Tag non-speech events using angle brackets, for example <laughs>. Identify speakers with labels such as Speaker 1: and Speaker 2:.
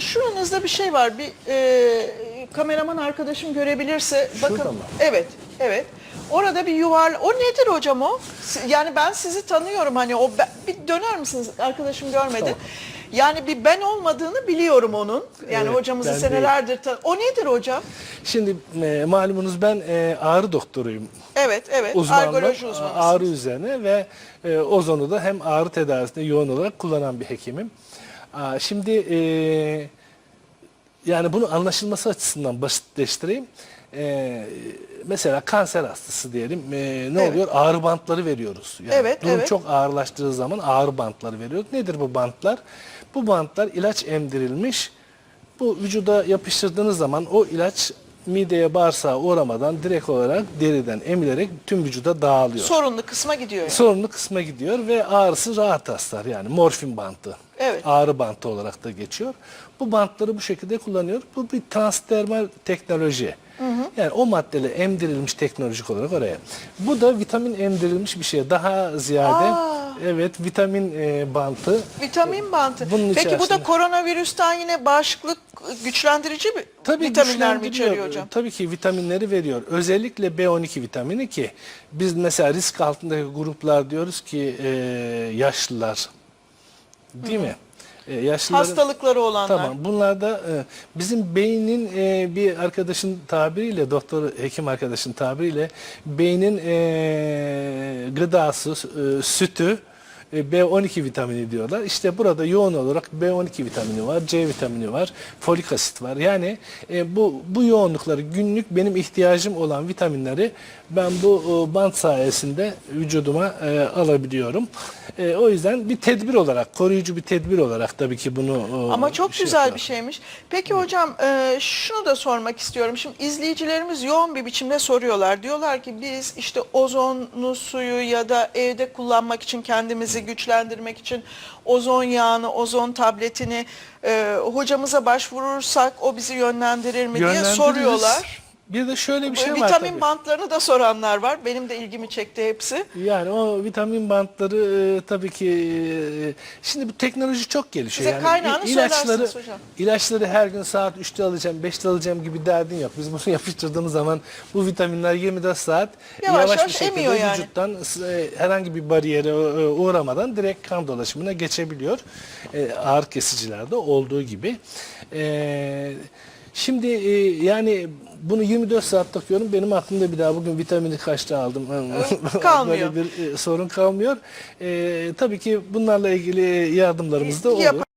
Speaker 1: Şuranızda bir şey var. Bir e, kameraman arkadaşım görebilirse bakın.
Speaker 2: Şurada mı?
Speaker 1: Evet, evet. Orada bir yuvarla. O nedir hocam o? Yani ben sizi tanıyorum hani o bir döner misiniz? Arkadaşım görmedi.
Speaker 2: Tamam.
Speaker 1: Yani bir ben olmadığını biliyorum onun. Yani
Speaker 2: Evet,
Speaker 1: hocamızı senelerdir tan- O nedir hocam?
Speaker 2: Şimdi e, malumunuz ben e, ağrı doktoruyum.
Speaker 1: Evet, evet.
Speaker 2: Uzmanlığım
Speaker 1: Argoloji uzmanı.
Speaker 2: ağrı üzerine ve e, ozonu da hem ağrı tedavisinde yoğun olarak kullanan bir hekimim. Aa, Şimdi e, yani bunu anlaşılması açısından basitleştireyim. E, mesela kanser hastası diyelim. E, ne
Speaker 1: Evet.
Speaker 2: oluyor? Ağrı bantları veriyoruz. Yani
Speaker 1: Evet,
Speaker 2: durum
Speaker 1: evet.
Speaker 2: çok ağırlaştığı zaman ağrı bantları veriyoruz. Nedir bu bantlar? Bu bantlar ilaç emdirilmiş. Bu vücuda yapıştırdığınız zaman o ilaç mideye bağırsağa uğramadan direkt olarak deriden emilerek tüm vücuda dağılıyor.
Speaker 1: Sorunlu kısma gidiyor. yani.
Speaker 2: Sorunlu kısma gidiyor ve ağrısı rahat hastar yani morfin bantı.
Speaker 1: Evet.
Speaker 2: Ağrı bantı olarak da geçiyor. Bu bantları bu şekilde kullanıyor. Bu bir transdermal teknoloji. Yani o maddeyle emdirilmiş teknolojik olarak oraya. Bu da vitamin emdirilmiş bir şey. Daha ziyade
Speaker 1: Aa.
Speaker 2: evet vitamin e, bantı.
Speaker 1: Vitamin bantı.
Speaker 2: Bunun
Speaker 1: Peki bu da
Speaker 2: içerisinde-
Speaker 1: koronavirüsten yine bağışıklık güçlendirici mi?
Speaker 2: Tabii
Speaker 1: vitaminler mi içeriyor hocam?
Speaker 2: Tabii ki vitaminleri veriyor. Özellikle B12 vitamini ki biz mesela risk altındaki gruplar diyoruz ki e, yaşlılar. Değil mi? E, yaşlıların,
Speaker 1: Hastalıkları olanlar.
Speaker 2: Tamam. Bunlar da e, bizim beynin e, bir arkadaşın tabiriyle, doktor hekim arkadaşın tabiriyle beynin e, gıdası, e, sütü B12 vitamini diyorlar. İşte burada yoğun olarak B12 vitamini var, C vitamini var, folik asit var. Yani e, bu bu yoğunlukları günlük benim ihtiyacım olan vitaminleri ben bu e, bant sayesinde vücuduma e, alabiliyorum. E, o yüzden bir tedbir olarak, koruyucu bir tedbir olarak tabii ki bunu e,
Speaker 1: Ama çok
Speaker 2: şey
Speaker 1: güzel
Speaker 2: yapıyorum.
Speaker 1: bir şeymiş. Peki hocam e, şunu da sormak istiyorum. Şimdi izleyicilerimiz yoğun bir biçimde soruyorlar. Diyorlar ki biz işte ozonlu suyu ya da evde kullanmak için kendimizi güçlendirmek için ozon yağını, ozon tabletini e, hocamıza başvurursak o bizi yönlendirir mi diye
Speaker 2: Yönlendiririz.
Speaker 1: soruyorlar.
Speaker 2: Bir de şöyle bir şey var
Speaker 1: Vitamin bantlarını da soranlar var. Benim de ilgimi çekti hepsi.
Speaker 2: Yani o vitamin bantları e, tabii ki e, şimdi bu teknoloji çok gelişiyor.
Speaker 1: Size
Speaker 2: yani
Speaker 1: kaynağını
Speaker 2: ilaçları,
Speaker 1: hocam.
Speaker 2: ilaçları her gün saat 3'te alacağım, 5'te alacağım gibi derdin yok. Biz bunu <laughs> yapıştırdığımız zaman bu vitaminler 24 saat
Speaker 1: Yavaş
Speaker 2: yavaş,
Speaker 1: yavaş
Speaker 2: bir şekilde
Speaker 1: yani.
Speaker 2: vücuttan e, herhangi bir bariyere e, uğramadan direkt kan dolaşımına geçebiliyor. E, ağır kesicilerde olduğu gibi. E, Şimdi e, yani bunu 24 saat takıyorum. Benim aklımda bir daha bugün vitamini kaçta aldım.
Speaker 1: kalmıyor. <laughs>
Speaker 2: Böyle bir e, sorun kalmıyor. E, tabii ki bunlarla ilgili yardımlarımız da
Speaker 1: Yap-
Speaker 2: oluyor.